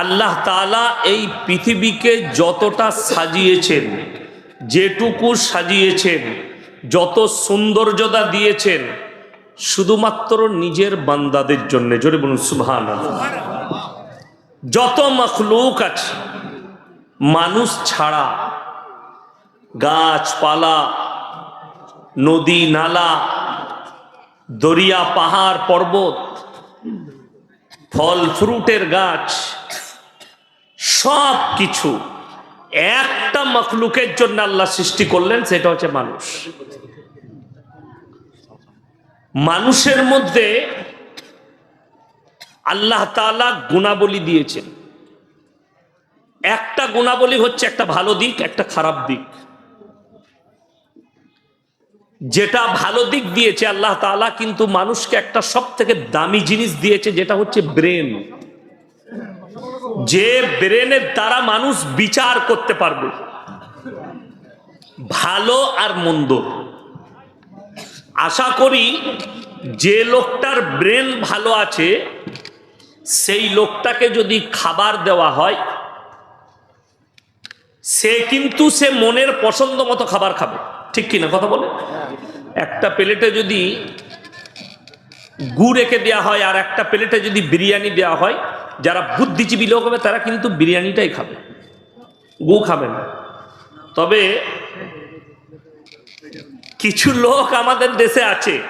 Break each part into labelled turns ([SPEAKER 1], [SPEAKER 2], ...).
[SPEAKER 1] আল্লাহ তাআলা এই পৃথিবীকে যতটা সাজিয়েছেন, যেটুকু সাজিয়েছেন, যত সৌন্দর্যতা দিয়েছেন, শুধুমাত্র নিজের বান্দাদের জন্য। জোরে বলুন সুবহান যত মখলুক আছে, মানুষ ছাড়া, গাছপালা, নদী, নালা, দরিয়া, পাহাড়, পর্বত, ফল, ফ্রুটের গাছ সব কিছু একটা মখলুকের জন্য আল্লাহ সৃষ্টি করলেন, সেটা হচ্ছে মানুষ। মানুষের মধ্যে আল্লাহ তাআলা গুণাবলী দিয়েছেন। একটা গুণাবলী হচ্ছে একটা ভালো দিক, একটা খারাপ দিক। যেটা ভালো দিক দিয়েছে আল্লাহ তাআলা, কিন্তু মানুষকে একটা সব থেকে দামি জিনিস দিয়েছে, যেটা হচ্ছে ব্রেন। যে ব্রেনের দ্বারা মানুষ বিচার করতে পারবে। ভালো আর মন্দ। আশা করি যে লোকটার ব্রেন ভালো আছে, সেই লোকটাকে যদি খাবার দেওয়া হয়, সে কিন্তু সে মনের পছন্দ মতো খাবার খাবে। ঠিক কিনা কথা বলে? একটা প্লেটে যদি গু রেখে দেওয়া হয় আর একটা প্লেটে যদি বিরিয়ানি দেওয়া হয় যারা বুদ্ধিজীবী লোক হবে, তারা কিন্তু বিরিয়ানিটাই খাবে। গু খাবে না। তবে কিছু লোক আমাদের দেশে আছে,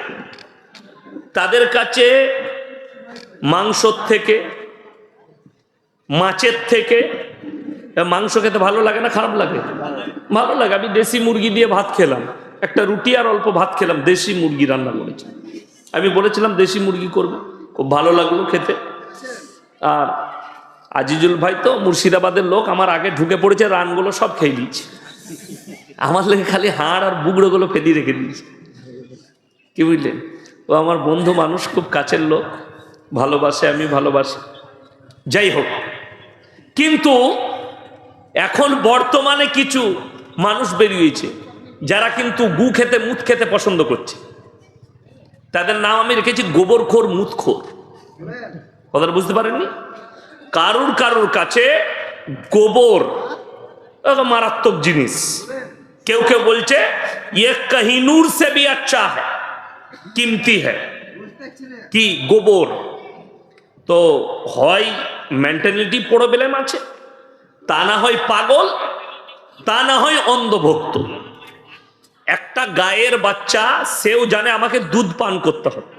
[SPEAKER 1] তাদের কাছে মাংসর থেকে, মাছের থেকে মাংস খেতে ভালো লাগে না, খারাপ লাগে? ভালো লাগে। আমি দেশি মুরগি দিয়ে ভাত খেলাম। একটা রুটি আর অল্প ভাত খেলাম, দেশি মুরগি রান্না করেছি। আমি বলেছিলাম দেশি মুরগি করবে, খুব ভালো লাগল খেতে। আর আজিজুল ভাই তো মুর্শিদাবাদের লোক, আমার আগে ঢুকে পড়েছে, রানগুলো সব খেয়ে নিয়েছে। আমার লেগে খালি হাড় আর বুগড়োগুলো ফেদিয়ে রেখে দিয়েছে। কি বুঝলেন ও আমার বন্ধু মানুষ, খুব কাছের লোক, ভালোবাসে, আমি ভালোবাসি। যাই হোক, কিন্তু এখন বর্তমানে কিছু মানুষ বেরিয়েছে, যারা কিন্তু গু খেতে, মুত খেতে পছন্দ করছে। তাদের নাম আমি রেখেছি গোবরখোর মুতখোর। কথাটা বুঝতে পারেননি? কারুর কারুর কাছে গোবর মারাত্মক জিনিস। কেউ কেউ বলছে ইয়ে কাহিনুর সে বি কিমতি হ্যাঁ কি? গোবর। তো হয় মেন্টালিটি প্রবলেম আছে তা না হয় পাগল, তা না হয় অন্ধভক্ত। একটা গায়ের বাচ্চা, সেও জানে আমাকে দুধ পান করতে হবে।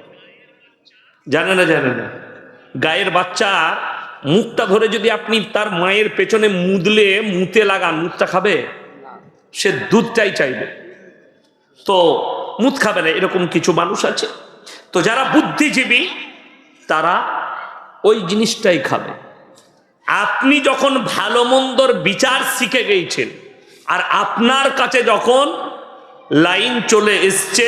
[SPEAKER 1] জানে না জানে না। গায়ের বাচ্চা, মুখটা ধরে যদি আপনি তার মায়ের পেছনে মুদলে, মুতে লাগান মুখটা খাবে? সে দুধটাই চাইবে। তো মুদ খাবে না, এরকম কিছু মানুষ আছে। তো যারা বুদ্ধিজীবী, তারা ওই জিনিসটাই খাবে। আপনি যখন ভালো মন্দর বিচার শিখে গেছেন আর আপনার কাছে যখন লাইন চলে এসছে,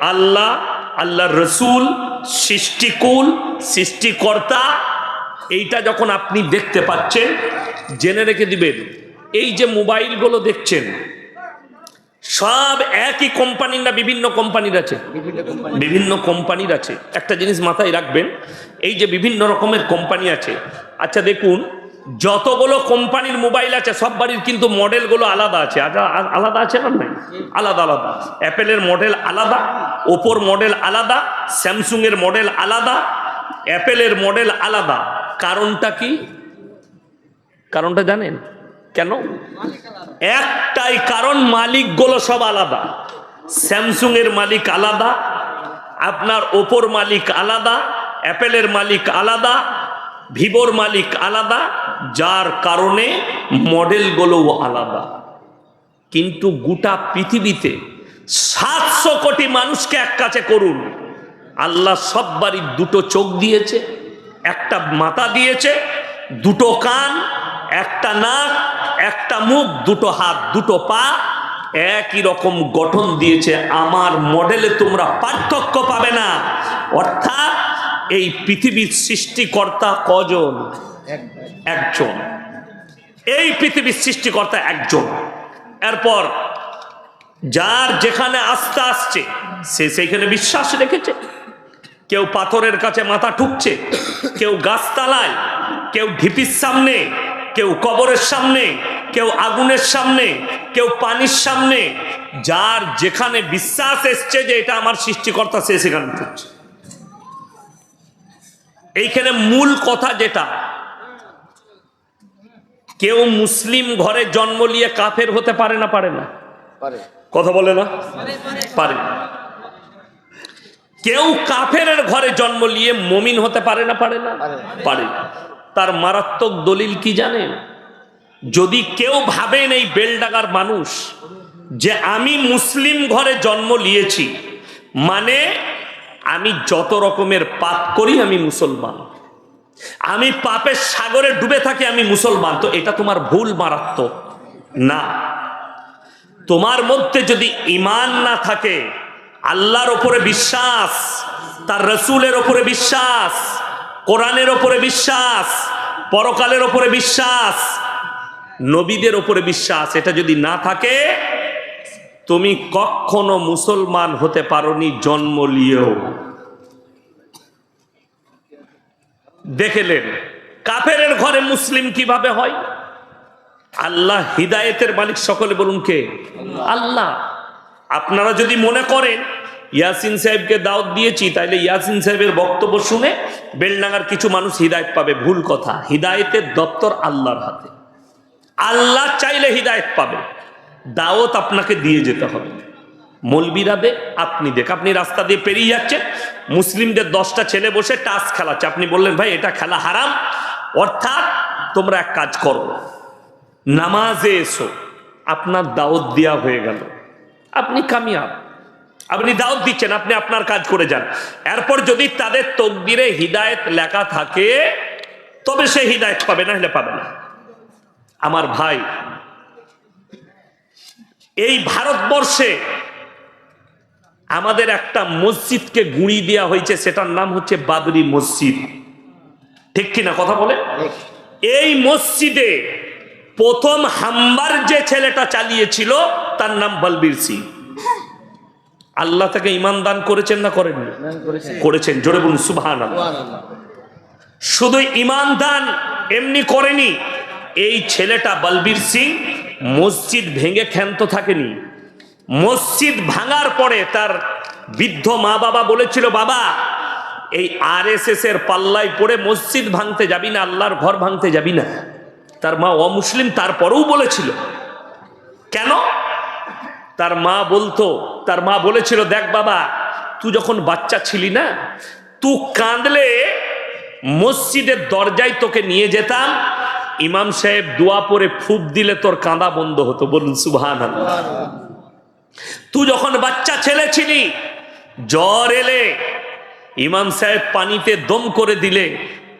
[SPEAKER 1] আল্লাহ আল্লাহ রসুল সৃষ্টিকুল সৃষ্টিকর্তা এইটা যখন আপনি দেখতে পাচ্ছেন জেনে রেখে দিবেন এই যে মোবাইলগুলো দেখছেন সব একই কোম্পানির না বিভিন্ন কোম্পানির আছে? বিভিন্ন কোম্পানির আছে। একটা জিনিস মাথায় রাখবেন এই যে বিভিন্ন রকমের কোম্পানি আছে। আচ্ছা দেখুন যতগুলো কোম্পানির মোবাইল আছে, সব বাড়ির কিন্তু মডেলগুলো আলাদা আছে। আলাদা আছে না নাই? আলাদা আলাদা। অ্যাপেলের মডেল আলাদা, ওপোর মডেল আলাদা, স্যামসুংয়ের মডেল আলাদা, অ্যাপেলের মডেল আলাদা। কারণটা কি? কারণটা জানেন? কেন? একটাই কারণ, মালিকগুলো সব আলাদা। স্যামসুং এর মালিক আলাদা, আপনার ওপোর মালিক আলাদা, অ্যাপেলের মালিক আলাদা ভিভোর মালিক আলাদা, যার কারণে মডেলগুলোও আলাদা। কিন্তু গোটা পৃথিবীতে সাতশো কোটি মানুষকে এক কাছে করুন। আল্লাহ সব বাড়ির দুটো চোখ দিয়েছে, একটা মাথা দিয়েছে, দুটো কান, একটা নাক, একটা মুখ, দুটো হাত, দুটো পা। একই রকম গঠন দিয়েছে। আমার মডেলে তোমরা পার্থক্য পাবে না। অর্থাৎ এই পৃথিবীর সৃষ্টিকর্তা কজন? একজন। এই পৃথিবীর সৃষ্টিকর্তা একজন। এরপর, যার যেখানে আস্থা আসছে, সে সেইখানে বিশ্বাস রেখেছে। কেউ পাথরের কাছে মাথা ঠুকছে, কেউ গাছতলায়, কেউ ঢিপির সামনে, কেউ কবরের সামনে, কেউ আগুনের সামনে, কেউ পানির সামনে, যার যেখানে বিশ্বাস এসছে যে এটা আমার সৃষ্টিকর্তা, সে সেখানে ঢুকছে এইখানে মূল কথা যেটা কেউ মুসলিম ঘরে জন্ম নিয়ে কাফের হতে পারে না পারে না? কথা বলে না? পারে। কেউ কাফের ঘরে জন্ম নিয়ে মমিন হতে পারে না পারে না?
[SPEAKER 2] পারে।
[SPEAKER 1] তার মারাত্মক দলিল কি জানেন? যদি কেউ ভাবেন এই বেলডাগার মানুষ যে আমি মুসলিম ঘরে জন্ম নিয়েছি মানে আমি যত রকমের পাপ করি, আমি মুসলমান। আমি পাপের সাগরে ডুবে থাকি, আমি মুসলমান। তো এটা তোমার ভুল মারাত্মক। না। তোমার মধ্যে যদি ইমান না থাকে, আল্লাহর ওপরে বিশ্বাস, তার রসুলের ওপরে বিশ্বাস, কোরআনের ওপরে বিশ্বাস, পরকালের ওপরে বিশ্বাস, নবীদের ওপরে বিশ্বাস, এটা যদি না থাকে তুমি কখনো মুসলমান হতে পারোনি, জন্ম নিয়েও। দেখেলেন, কাফেরের ঘরে মুসলিম কীভাবে হয়? আল্লাহ হিদায়েতের মালিক সকলে বলুন কে? আল্লাহ। আপনারা যদি মনে করেন, ইয়াসিন সাহেবকে দাওয়াত দিয়েছি, তাইলে ইয়াসিন সাহেবের বক্তব্য শুনে বেলডাঙ্গার কিছু মানুষ হিদায়ত পাবে। ভুল কথা, হিদায়েতের দপ্তর আল্লাহর হাতে। আল্লাহ চাইলে হিদায়ত পাবে। দাওয়াত আপনাকে দিয়ে যেতে হবে। মলবিরা দে, আপনি দেখ, আপনি রাস্তা দিয়ে পেরিয়ে যাচ্ছেন, মুসলিমদের দশটা ছেলে বসে টাস খেলাচ্ছে। আপনি বললেন, ভাই, এটা খেলা হারাম। অর্থাৎ তোমরা এক কাজ করো, নামাজে এসো, আপনার দাওয়াত দেওয়া হয়ে গেল। আপনি কামিয়াব। আপনি দাওয়াত দিচ্ছেন, আপনি আপনার কাজ করে যান। এরপর যদি তাদের তকদিরে হিদায়ত লেখা থাকে, তবে সে হিদায়ত পাবে না, হলে পাবে না। আমার ভাই এই ভারতবর্ষে আমাদের একটা মসজিদকে গুঁড়ি দেওয়া হয়েছে সেটার নাম হচ্ছে বাবরি মসজিদ। ঠিক কিনা কথা বলে? এই মসজিদে প্রথম হাম্বার যে ছেলেটা চালিয়েছিল তার নাম বলবীর সিং। আল্লাহ তাকে ইমান দান করেছেন না
[SPEAKER 2] করেন
[SPEAKER 1] করেছেন। জোরে বলুন সুবহান। শুধু ইমান দান এমনি করেনি এই ছেলেটা বলবীর সিং মসজিদ ভেঙে ক্ষান্ত থাকেনি। মসজিদ ভাঙার পরে তার বৃদ্ধ মা বাবা বলেছিল, বাবা, এই আর এর পাল্লায় পড়ে মসজিদ ভাঙতে যাবি না, আল্লাহর ঘর ভাঙতে যাবি না। তার মা অমুসলিম তারপরেও বলেছিল, কেন? তার মা বলতো, তার মা বলেছিল, দেখ বাবা, তুই যখন বাচ্চা ছিলি না, তুই কাঁদলে মসজিদের দরজায় তোকে নিয়ে যেতাম ইমাম সাহেব দোয়া পরে ফুপ দিলে তোর কাঁদা বন্ধ হতো, বলুন সুবহান তুই যখন বাচ্চা ছেলে ছিলি, জ্বর এলে, ইমাম সাহেব পানিতে দম করে দিলে,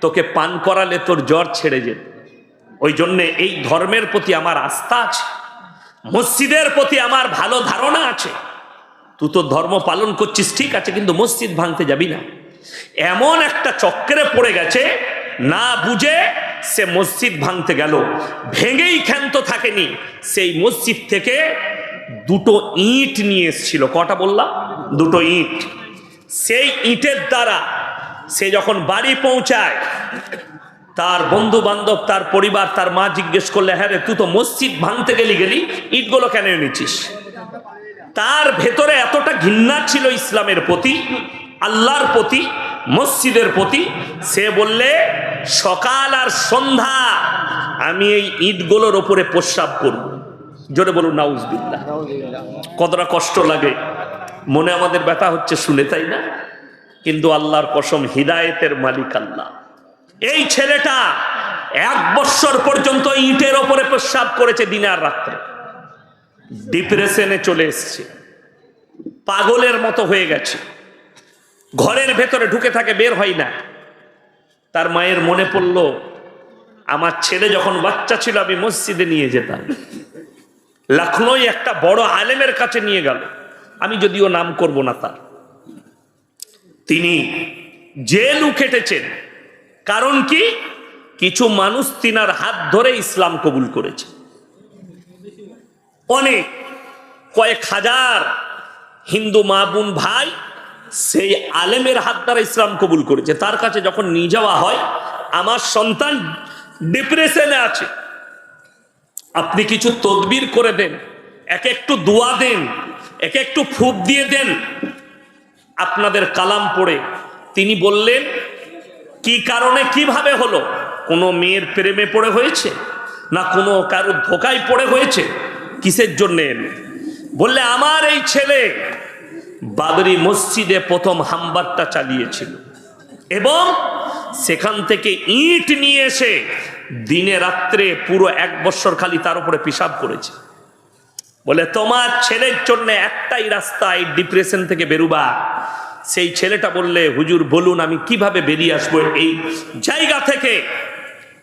[SPEAKER 1] তোকে পান করালে তোর জ্বর ছেড়ে যেত। ওই জন্যে এই ধর্মের প্রতি আমার আস্থা আছে, মসজিদের প্রতি আমার ভালো ধারণা আছে। তুই তো ধর্ম পালন করছিস, ঠিক আছে, কিন্তু মসজিদ ভাঙতে যাবি না। এমন একটা চক্রে পড়ে গেছে, না বুঝে সে মসজিদ ভাঙতে গেল। ভেঙেই ক্ষান্ত থাকেনি। সেই মসজিদ থেকে দুটো ইট নিয়ে এসেছিল। কটা বললাম? দুটো ইট। সেই ইটের দ্বারা সে যখন বাড়ি পৌঁছায়, তার বন্ধু বান্ধব তার পরিবার, তার মা জিজ্ঞেস করলে হ্যাঁ রে, তুই তো মসজিদ ভাঙতে গেলি গেলি, ইটগুলো কেন এনেছিস? তার ভেতরে এতটা ঘৃণা ছিল ইসলামের প্রতি আল্লাহর প্রতি, মসজিদের প্রতি, সে বললে, সকাল আর সন্ধ্যা আমি এই ইটগুলোর ওপরে প্রস্রাব করব। জোরে বলুন, নাউজুবিল্লাহ। কতটা কষ্ট লাগে। মনে আমাদের ব্যথা হচ্ছে শুনে, তাই না? কিন্তু আল্লাহর কসম, হিদায়েতের মালিক আল্লাহ। এই ছেলেটা এক বৎসর পর্যন্ত ইটের ওপরে প্রস্রাব করেছে দিনে আর রাত্রে। ডিপ্রেশনে চলে এসছে। পাগলের মতো হয়ে গেছে। ঘরের ভেতরে ঢুকে থাকে, বের হয় না। তার মায়ের মনে পড়ল, আমার ছেলে যখন বাচ্চা ছিল, আমি মসজিদে নিয়ে যেতাম। লখনৌ একটা বড় আলেমের কাছে নিয়ে গেল। আমি যদিও নাম করব না তার। তিনি জেলও খেটেছেন। কারণ কি? কিছু মানুষ তিনার হাত ধরে ইসলাম কবুল করেছে। অনেক, কয়েক হাজার হিন্দু মা বোন ভাই সেই আলেমের হাত দ্বারা ইসলাম কবুল করেছে। তার কাছে যখন নিয়ে যাওয়া হয়, আমার সন্তান ডিপ্রেশনে আছে। আপনি কিছু তদবির করে দেন, এক একটু দোয়া দেন, এক একটু ফুপ দিয়ে দেন, আপনাদের কালাম পড়ে। তিনি বললেন, কি কারণে, কীভাবে হলো? কোনো মেয়ের প্রেমে পড়ে হয়েছে? না কোনো কারও ধোকায় পড়ে হয়েছে? কিসের জন্য? বললে, আমার এই ছেলে বাবরি মসজিদে প্রথম হাম্বারটা চালিয়েছিল। এবং সেখান থেকে ইট নিয়ে এসে দিনে রাত্রে পুরো এক বছর খালি তার উপরে পিসাব করেছে। বলে, তোমার ছেলের জন্য একটাই রাস্তা এই ডিপ্রেশন থেকে বেরুবা। সেই ছেলেটা বললে, হুজুর, বলুন, আমি কীভাবে বেরিয়ে আসব? এই জায়গা থেকে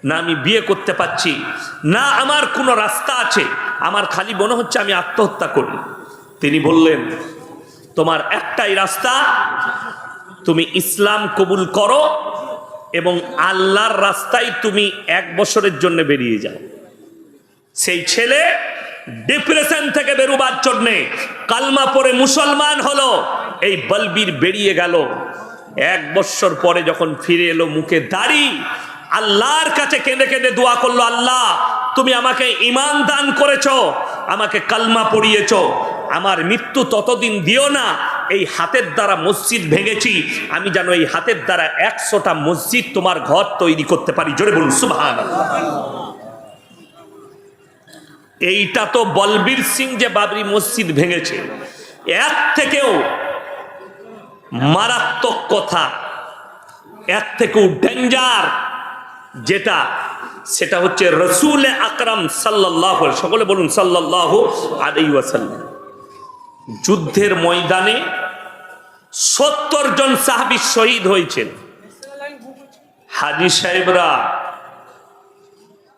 [SPEAKER 1] না আমি বিয়ে করতে পারছি, না আমার কোনো রাস্তা আছে। আমার খালি মনে হচ্ছে আমি আত্মহত্যা করি তিনি বললেন তোমার একটাই রাস্তা, তুমি ইসলাম কবুল করো এবং আল্লাহর রাস্তায় তুমি এক বছরের জন্য বেরিয়ে যাও। সেই ছেলে ডিপ্রেশন থেকে বেরোবার জন্যে কালমা পরে মুসলমান হলো, এই বলবির বেরিয়ে গেল। এক বছর পরে যখন ফিরে এলো মুখে দাড়ি, আল্লাহর কাছে কেঁদে কেঁদে দোয়া করল, আল্লাহ, তুমি আমাকে ইমান দান করেছ, আমাকে কালমা পড়িয়েছো আমার মৃত্যু ততদিন দিও না। এই হাতের দ্বারা মসজিদ ভেঙেছি। আমি যেন এই হাতের দ্বারা একশোটা মসজিদ তোমার ঘর তৈরি করতে পারি। জোরে বলুন সুবহান এইটা তো বলবীর সিং যে বাবরি মসজিদ ভেঙেছে। এর থেকেও মারাত্মক কথা। এর থেকেও ডেঞ্জার যেটা, সেটা হচ্ছে রসুল আকরাম সাল্লাহ সকলে বলুন সাল্লাহ আলাই ওয়াসাল্লাম যুদ্ধের ময়দানে সত্তর জন সাহাবি শহীদ হয়েছেন। হাজি সাহেবরা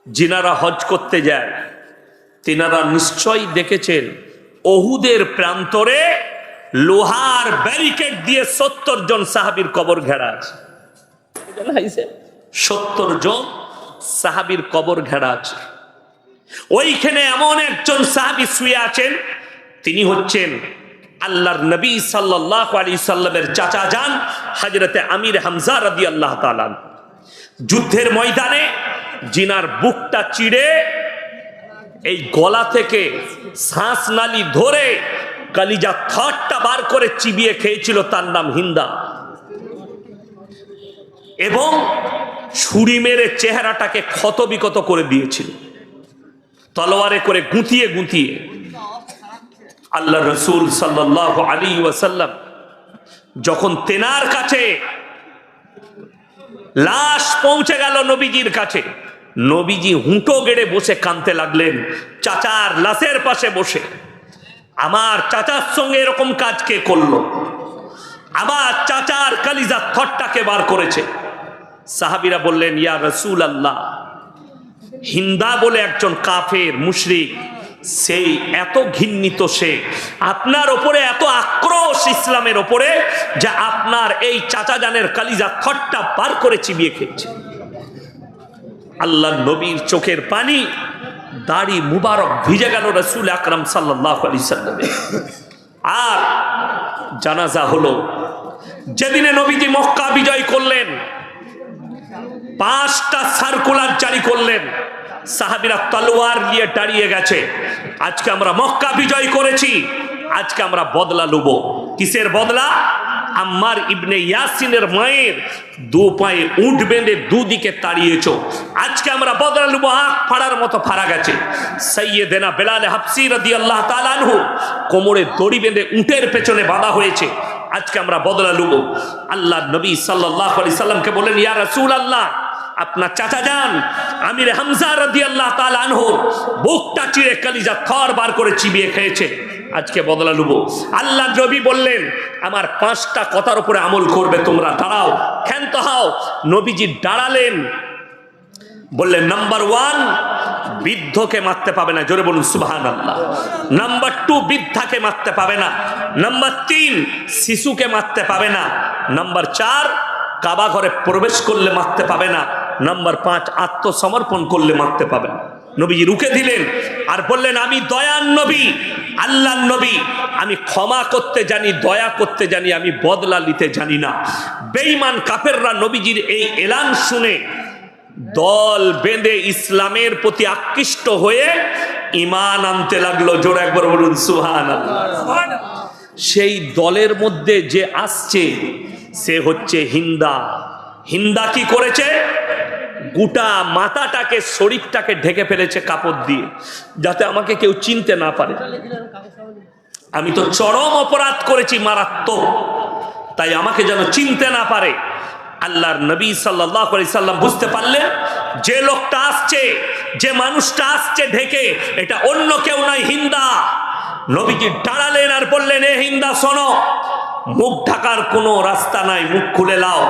[SPEAKER 1] যিনারা হজ করতে যায়, তিনারা নিশ্চয়ই দেখেছেন অহুদের প্রান্তরে লোহার ব্যারিকেড দিয়ে সত্তর জন সাহাবির কবর ঘেরা আছে। সত্তর জন সাহাবির কবর ঘেরা আছে। ওইখানে এমন একজন সাহাবি শুয়ে আছেন তিনি হচ্ছেন আল্লাহর নবী সাল্লাহ আলী সাল্লামের চাচা যান হাজরতে আমির হামজা রাদি আল্লাহ তালান যুদ্ধের ময়দানে জিনার বুকটা চিড়ে এই গলা থেকে শ্বাস নালি ধরে কালিজা থটটা বার করে চিবিয়ে খেয়েছিল, তার নাম হিন্দা। এবং ছুরি মেরে চেহারাটাকে ক্ষত বিকত করে দিয়েছিল। তলোয়ারে করে গুঁতিয়ে গুঁতিয়ে আল্লাহ রসুল সাল্লাহ আলী ওয়াসাল্লাম যখন তেনার কাছে লাশ পৌঁছে গেল নবীজির কাছে, নবীজি হুঁটো গেড়ে বসে কানতে লাগলেন, চাচার লাশের পাশে বসে, আমার চাচার সঙ্গে এরকম কাজ কে করল? আমার চাচার কালিজা থটটাকে বার করেছে। সাহাবিরা বললেন, ইয়া রসুল আল্লাহ হিন্দা বলে একজন কাফের, মুশরিক সেই এত ঘিন্নিত সে আপনার ওপরে এত আক্রোশ ইসলামের ওপরে যে আপনার এই চাচা জানের কালিজা থটটা বার করে চিবিয়ে খেয়েছে। আল্লাহ নবীর চোখের পানি, দাড়ি মুবারক ভিজে গেল রসুল আকরাম সাল্লাহ সাল্লামে আর জানাজা হলো, যেদিনে নবীজি মক্কা বিজয় করলেন, পাঁচটা সার্কুলার জারি করলেন সাহাবিরা তলোয়ার নিয়ে দাঁড়িয়ে গেছে। আজকে আমরা মক্কা বিজয় করেছি, আজকে আমরা বদলা লুব। কিসের বদলা? আম্মার ইবনে ইয়াসিনের মায়ের দু পায়ে উঠ বেঁধে দুদিকে তাড়িয়েছ। আজকে আমরা বদলা লুব আখ ফাড়ার মতো ফাড়া গেছে। সৈয়দেনা বেলালে হাফসি রদি আল্লাহ তালানহু কোমরে দড়ি বেঁধে উটের পেছনে বাঁধা হয়েছে। আজকে আমরা বদলা লুব। আল্লাহ নবী সাল্লাহ আলি সাল্লামকে বলেন ইয়া রসুল আল্লাহ আপনার চাচা যান, আমির হামজা রদি আল্লাহ তালানহু বুকটা চিড়ে কালিজা থর বার করে চিবিয়ে খেয়েছে। আজকে বদলা লুবো। আল্লাহ নবী বললেন, আমার পাঁচটা কথার উপরে আমল করবে তোমরা, দাঁড়াও, ক্ষান্ত হও। নবীজি দাঁড়ালেন, বললেন নাম্বার ওয়ান বৃদ্ধকে মারতে পাবে না। জোরে বলুন সুবাহান আল্লাহ নাম্বার টু বৃদ্ধাকে মারতে পাবে না। নাম্বার তিন শিশুকে মারতে পাবে না। নাম্বার চার, কাবা ঘরে প্রবেশ করলে মারতে পাবে না। নাম্বার পাঁচ, আত্মসমর্পণ করলে মারতে পাবে না নবীজি রুখে দিলেন আর বললেন, আমি দয়ান নবী আল্লাহ নবী। আমি ক্ষমা করতে জানি, দয়া করতে জানি, আমি বদলা নিতে জানি না। বেঈমান কাফেররা নবীজির এই এলান শুনে দল বেঁধে ইসলামের প্রতি আকৃষ্ট হয়ে ইমান আনতে লাগল। জোর একবার বলুন সুহান সেই দলের মধ্যে যে আসছে, সে হচ্ছে হিন্দা। হিন্দা কি করেছে? গোটা মাথাটাকে, শরীরটাকে ঢেকে ফেলেছে কাপড় দিয়ে, যাতে আমাকে কেউ চিনতে না পারে। আমি তো চরম অপরাধ করেছি মারাত্মক, তাই আমাকে যেন চিনতে না পারে। আল্লাহর নবী সাল্লাহ সাল্লাম বুঝতে পারলেন, যে লোকটা আসছে, যে মানুষটা আসছে ঢেকে, এটা অন্য কেউ নয়, হিন্দা। নবীজি দাঁড়ালেন আর বললেন, এ হিন্দা, শোনো, মুখ ঢাকার কোনো রাস্তা নাই, মুখ খুলে লাও।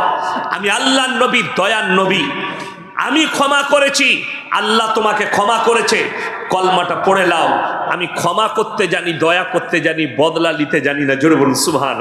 [SPEAKER 1] আমি আল্লাহর নবীর দয়ার নবী। আমি ক্ষমা করেছি, আল্লাহ তোমাকে ক্ষমা করেছে। কলমাটা পড়ে লাও আমি ক্ষমা করতে জানি, দয়া করতে জানি, বদলা নিতে জানি না। জোরে বলুন সুবহান